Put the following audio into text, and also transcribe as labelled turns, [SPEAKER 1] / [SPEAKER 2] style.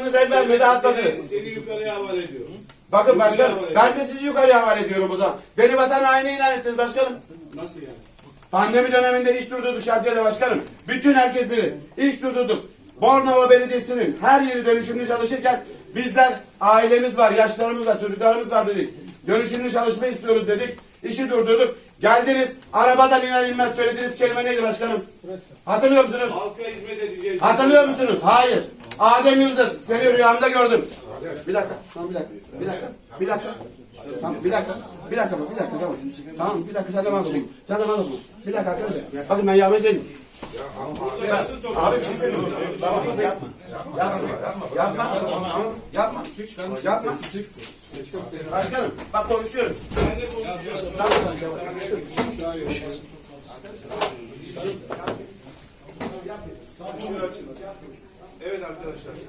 [SPEAKER 1] başkanınız el vermedi atmadınız.
[SPEAKER 2] Seni, seni yukarıya havale ediyorum.
[SPEAKER 1] Bakın başkanım ben de sizi yukarıya havale ediyorum o zaman. Beni vatan haini ilan ettiniz başkanım.
[SPEAKER 2] Nasıl yani?
[SPEAKER 1] Pandemi döneminde iş durdurduk Şadiyeli Başkanım. Bütün herkes bilir. İş durdurduk. Bornova Belediyesi'nin her yeri dönüşümlü çalışırken bizler ailemiz var, yaşlarımız var, çocuklarımız var dedik. Dönüşümlü çalışma istiyoruz dedik. İşi durdurduk. Geldiniz arabadan iner inmez söylediğiniz kelime neydi başkanım? Hatırlıyor musunuz?
[SPEAKER 2] Halka hizmet edeceğiz.
[SPEAKER 1] Hatırlıyor musunuz? Hayır. Adem Yıldız seni rüyamda gördüm. Bir dakika. Tamam bir dakika. Bir dakika. Bir dakika. Tamam bir dakika. Bir dakika bak, bir dakika tamam. Tamam bir dakika sen de bana dokun. Sen de bana dokun. Bir dakika arkadaşlar. Bakın ben edeyim.
[SPEAKER 2] Yazsın topu.
[SPEAKER 1] Abi bir şey söyleyeyim. Baba yapma. Yapma. Yapma. Yapma. Yapma. Başkanım bak konuşuyoruz.
[SPEAKER 2] Sen de konuşuyorsun. Evet arkadaşlar.